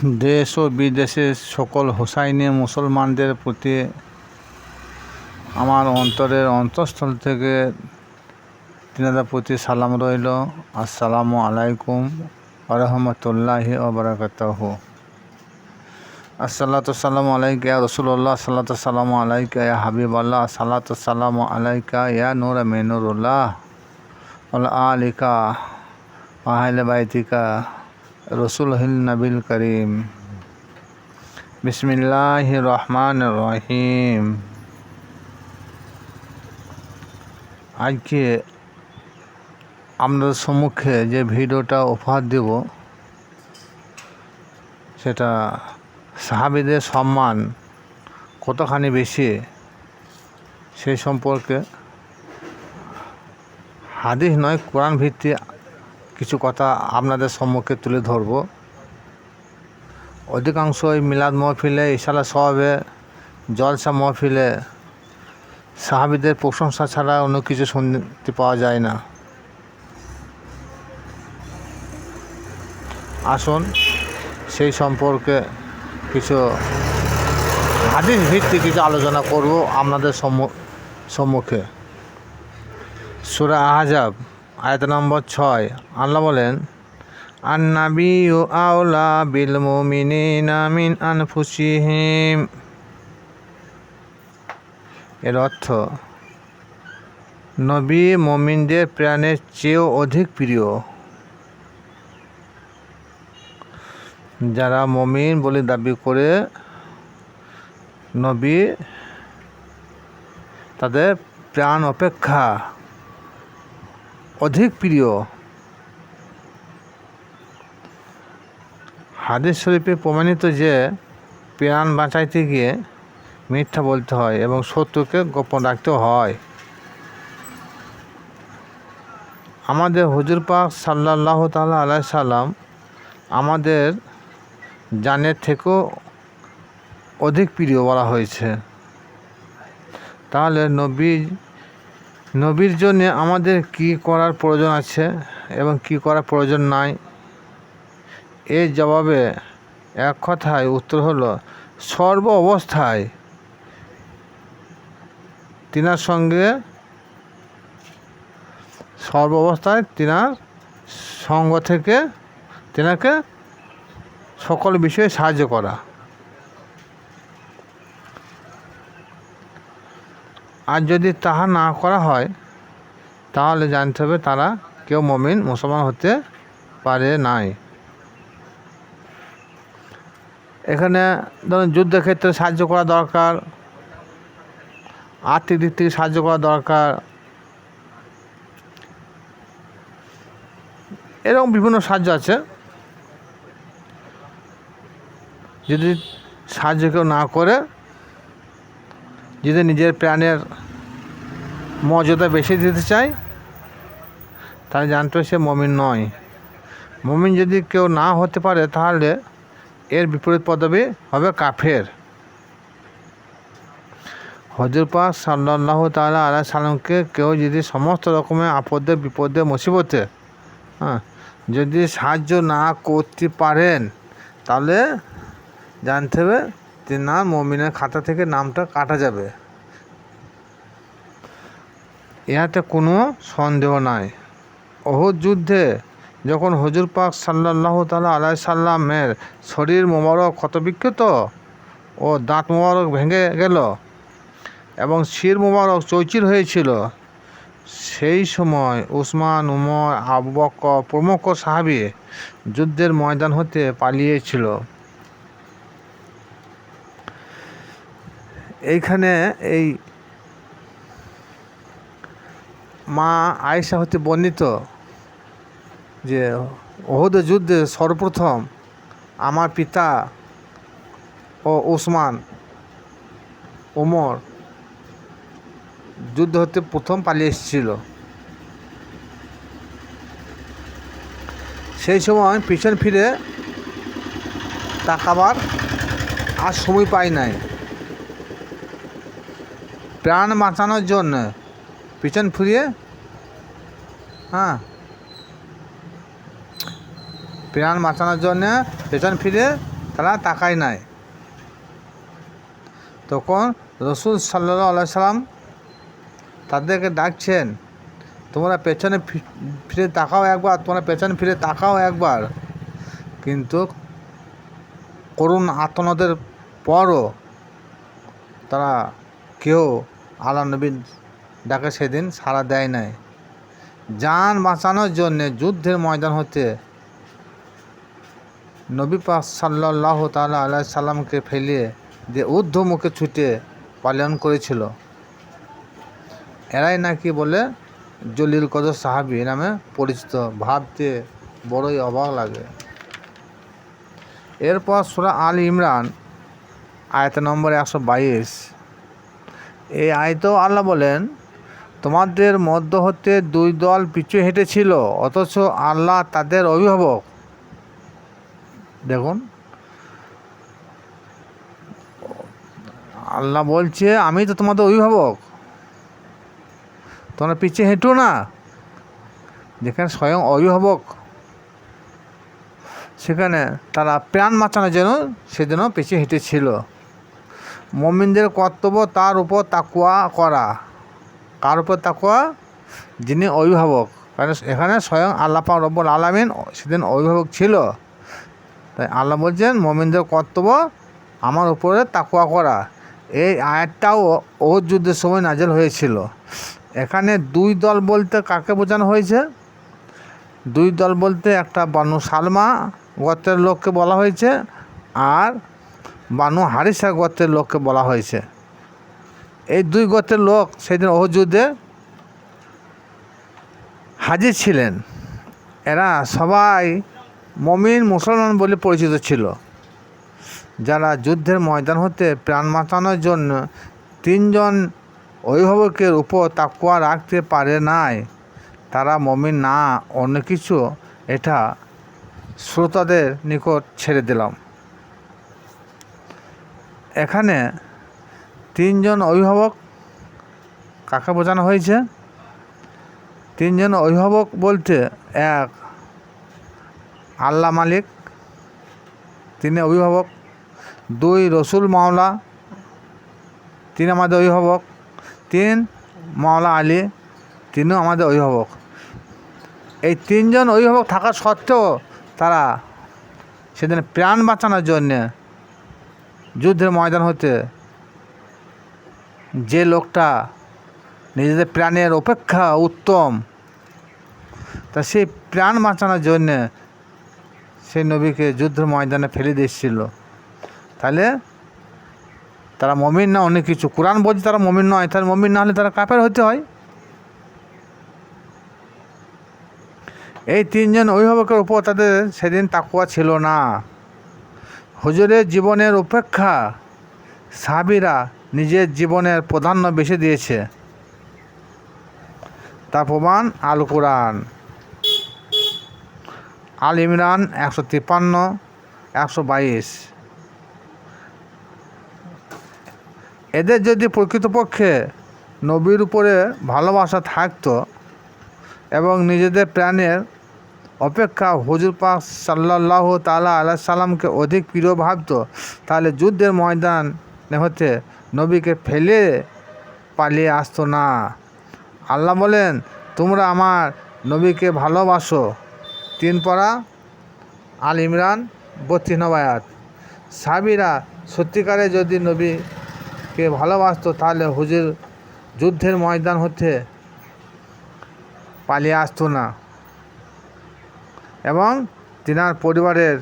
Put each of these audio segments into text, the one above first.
দেশ ও বিদেশের সকল হোসাইনি মুসলমানদের প্রতি আমার অন্তরের অন্তঃস্থল থেকে তিনাদের প্রতি সালাম রইল। আসসালামু আলাইকুম আরহামতুল্লাহি ওবরাকাতহ আসসালাতু সালামু আলাইকা ইয়া রসুল্লাহ সাল্লাতু সালামু আলাইকা ইয়া হাবিব আল্লাহ সাল্লাতু সালামু আলাইকা ইয়া নূর মেনুরুল্লাহ আল আলিকা আহলে বাইতিকা। রসুল নবিল করিম। বিসমিল্লাহ রহমান রহিম আজকে আপনাদের সম্মুখে যে ভিডিওটা উপহার দেব, সেটা সাহাবিদের সম্মান কতখানি বেশি সেই সম্পর্কে হাদিস নয়, কোরআন ভিত্তিক কিছু কথা আপনাদের সম্মুখে তুলে ধরব। অধিকাংশই মিলাদ মহফিলে ইশালা সহাবে জলসা মহফিলে সাহাবিদের প্রশংসা ছাড়া অন্য কিছু শুনতে পাওয়া যায় না। আসুন, সেই সম্পর্কে কিছু হাদিস ভিত্তিক কিছু আলোচনা করব আপনাদের সম্মু- সম্মুখে। সুরা আহজাব। আয়াত নম্বর ছয়। আল্লাহ বলেন আন নাবি ও আওলা বিল মিন আনফুসিহিম। এর অর্থ, নবী মমিনদের প্রাণের চেয়েও অধিক প্রিয়। যারা মমিন বলে দাবি করে, নবী তাদের প্রাণ অপেক্ষা অধিক প্রিয় হাদিস শরীফে প্রমাণিত যে প্রাণ বাঁচাইতে গিয়ে মিথ্যা বলতে হয় এবং সত্যকে গোপন রাখতে হয়। আমাদের হুজুর পাক সাল্লাহ তাল্লাহ আলাই সাল্লাম আমাদের জানের থেকেও অধিক প্রিয় বলা হয়েছে। তাহলে নবী নবীর জন্য আমাদের কি করার প্রয়োজন আছে এবং কি করার প্রয়োজন নাই? এর জবাবে এক কথায় উত্তর হলো, সর্ব অবস্থায় তিনার সঙ্গে, সর্ব অবস্থায় তিনার সঙ্গ থেকে তেনাকে সকল বিষয়ে সাহায্য করা। আর যদি তাহা না করা হয়, তাহলে জানতে হবে তারা কেউ মমিন, মুসলমান হতে পারে নাই। এখানে ধরুন যুদ্ধের ক্ষেত্রে সাহায্য করা দরকার, আর্থিক দিক থেকে সাহায্য করা দরকার। এরকম বিভিন্ন সাহায্য আছে। যদি সাহায্য কেউ না করে যদি নিজের প্রাণের মর্যাদা বেশি দিতে চায়, তাহলে জানতে সে মমিন নয়। মমিন যদি কেউ না হতে পারে, তাহলে এর বিপরীত পদবি হবে কাফের। হজর পাক সাল্লাহ তালা আল্লাহ সালামকে কেউ যদি সমস্ত রকমের আপদে, বিপদে, মুসিবতে হ্যাঁ যদি সাহায্য না করতে পারেন, তাহলে জানতে হবে যে না, মমিনের খাতা থেকে নামটা কাটা যাবে। ইহাতে কোনো সন্দেহ নাই। অহুদ যুদ্ধে যখন হজুর পাক সাল্লাহ তালা আলাই সাল্লামের শরীর মোবারক ক্ষতবিক্ষত ও দাঁত মোবারক ভেঙে গেল এবং শির মোবারক চৌচির হয়েছিল, সেই সময় উসমান, উমর, আবু বক্কর প্রমুখ সাহাবি যুদ্ধের ময়দান হতে পালিয়েছিল। এইখানে এই মা আয়েশা হতে বর্ণিত যে ওহদ যুদ্ধে সর্বপ্রথম আমার পিতা ও ওসমান ওমর যুদ্ধ হতে প্রথম পালিয়ে এসেছিল। সেই সময় পিছন ফিরে তাকাবার আর সময় পাই নাই। প্রাণ বাঁচানোর জন্য। পিছন ফিরিয়ে? হ্যাঁ। প্রাণ বাঁচানোর জন্য পেছন ফিরে তারা তাকায় নাই। তখন রসুল সাল্লাহ সাল্লাম তাদেরকে ডাকছেন, তোমরা পেছনে ফিরে তাকাও একবার, তোমরা পেছনে ফিরে তাকাও একবার। কিন্তু করুণ আতনদের পরও তারা কেউ আল্লাহ ডাকে সেদিন সাড়া দেয় নাই। যান বাঁচানোর জন্যে যুদ্ধের ময়দান হতে নবী পাক সাল্লাহ তালা আল্লাহ সাল্লামকে ফেলিয়ে যে ঊর্ধ্বমুখে ছুটে পালন করেছিল। এরাই নাকি বলে জলিল কদর সাহাবি নামে পরিচিত। ভাবতে বড়ই অবাক লাগে। এরপর সুরা আল ইমরান, আয়ত নম্বর একশো বাইশ। এই আয়তেও আল্লাহ বলেন, তোমাদের মধ্য হতে দুই দল পিছু হেঁটেছিল, অথচ আল্লাহ তাদের অভিভাবক। দেখুন, আল্লাহ বলছে, আমি তো তোমাদের অভিভাবক, তোমরা পিছিয়ে হেঁটো না। যেখানে স্বয়ং অভিভাবক, সেখানে তারা প্রাণ বাঁচানোর জন্য সেজন্য পিছিয়ে হেঁটেছিল। মমিনদের কর্তব্য তার উপর তাকুয়া করা। কার উপর তাকুয়া? যিনি অভিভাবক। কারণ এখানে স্বয়ং আল্লাহ পাক রব্বুল আলমিন সেদিন অভিভাবক ছিল। তাই আল্লাহ বলছেন, মমিনদের কর্তব্য আমার উপরে তাকুয়া করা। এই আয়াতটাও ও যুদ্ধের সময় নাজেল হয়েছিল। এখানে দুই দল বলতে কাকে বোঝানো হয়েছে? দুই দল বলতে একটা বানু সালমা গোত্রের লোককে বলা হয়েছে, আর বানু হারিসা গোত্রের লোককে বলা হয়েছে। এই দুই গোত্রের লোক সেদিন ওহ যুদ্ধে হাজির ছিলেন। এরা সবাই মমিন মুসলমান বলে পরিচিত ছিল। যারা যুদ্ধের ময়দান হতে প্রাণ বাঁচানোর জন্য তিনজন অভিভাবকের উপর তাকুয়া রাখতে পারে নাই, তারা মমিন না, অন্য কিছু এটা শ্রোতাদের নিকট ছেড়ে দিলাম। এখানে তিনজন অভিভাবক কাকে বোঝানো হয়েছে? তিনজন অভিভাবক বলতে এক, আল্লাহ মালিক, তিনি অভিভাবক, দুই রসুল মাওলা, তিন আমাদের অভিভাবক, তিন মাওলা আলী, তিনিও আমাদের অভিভাবক। এই তিনজন অভিভাবক থাকা সত্ত্বেও তারা সেদিন প্রাণ বাঁচানোর জন্যে যুদ্ধের ময়দান হতে যে লোকটা নিজেদের প্রাণের অপেক্ষা উত্তম, তা সেই প্রাণ বাঁচানোর জন্যে সেই নবীকে যুদ্ধের ময়দানে ফেলে দিয়েছিল। তাহলে তারা মমিন না, অনেক কিছু। কোরআন বলছে তারা মমিন নয়, তাহলে মমিন না হলে তারা কাপের হতে হয়। এই তিনজন অভিভাবকের উপর তাদের সেদিন তাকুয়া ছিল না। হুজুরের জীবনের উপেক্ষা সাহাবিরা নিজের জীবনের প্রাধান্য বেশি দিয়েছে। তা প্রমাণ আল কোরআন। আল ইমরান একশো তিপ্পান্ন, একশো বাইশ। এদের যদি প্রকৃতপক্ষে নবীর উপরে ভালোবাসা থাকতো এবং নিজেদের প্রাণের অপেক্ষা হুজুর পাক সাল্লাহ তালা আল্লাহ সাল্লামকে অধিক প্রিয় ভাবতো, তাহলে যুদ্ধের ময়দান হতে নবীকে ফেলে পালিয়ে আসতো না। আল্লাহ বলেন, তোমরা আমার নবীকে ভালোবাসো। তিন পড়া, আল ইমরান বত্রিশ নবায়াত সাবিরা সত্যিকারে যদি নবীকে ভালোবাসতো, তাহলে হুজুর যুদ্ধের ময়দান হতে পালিয়ে আসতো না। এবং তিনার পরিবারের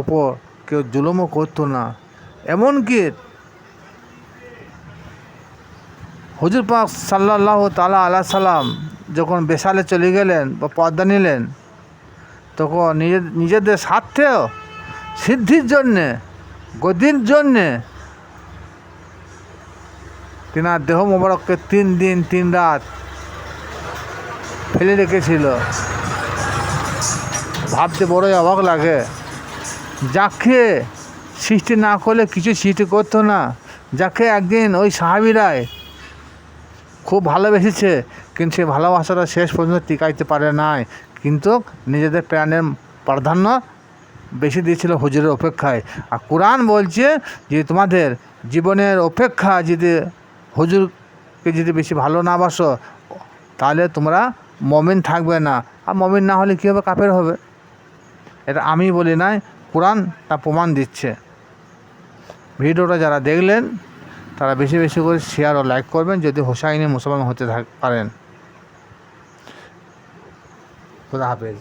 ওপর কেউ জুলুমও করতো না। এমনকি হুজুর পাক সাল্লাহ তালা আল্লাহ সাল্লাম যখন বেসালে চলে গেলেন বা পর্দা নিলেন, তখন নিজে নিজেদের স্বার্থেও, সিদ্ধির জন্যে, গদির জন্যে তিনার দেহ মোবারককে তিন দিন, তিন রাত ফেলে রেখেছিল। ভাবতে বড়ই অবাক লাগে। যাকে সৃষ্টি না করলে কিছু সৃষ্টি করতো না, যাকে একদিন ওই সাহাবিরায় খুব ভালোবেসেছে, কিন্তু সেই ভালোবাসাটা শেষ পর্যন্ত টিকাইতে পারে নাই, কিন্তু নিজেদের প্রাণের প্রাধান্য বেশি দিয়েছিল হুজুরের অপেক্ষায়। আর কোরআন বলছে যে তোমাদের জীবনের অপেক্ষা যদি হুজুরকে যদি বেশি ভালো না বাসো, তাহলে তোমরা মমিন থাকবে না। আর মমিন না হলে কী হবে? কাপের হবে। এটা আমি বলি নাই, কোরআন তা প্রমাণ দিচ্ছে। ভিডিওটা যারা দেখলেন, তারা বেশি বেশি করে শেয়ার ও লাইক করবেন, যদি হোসাইনি মুসলমান হতে পারেন। খুদা হাফেজ।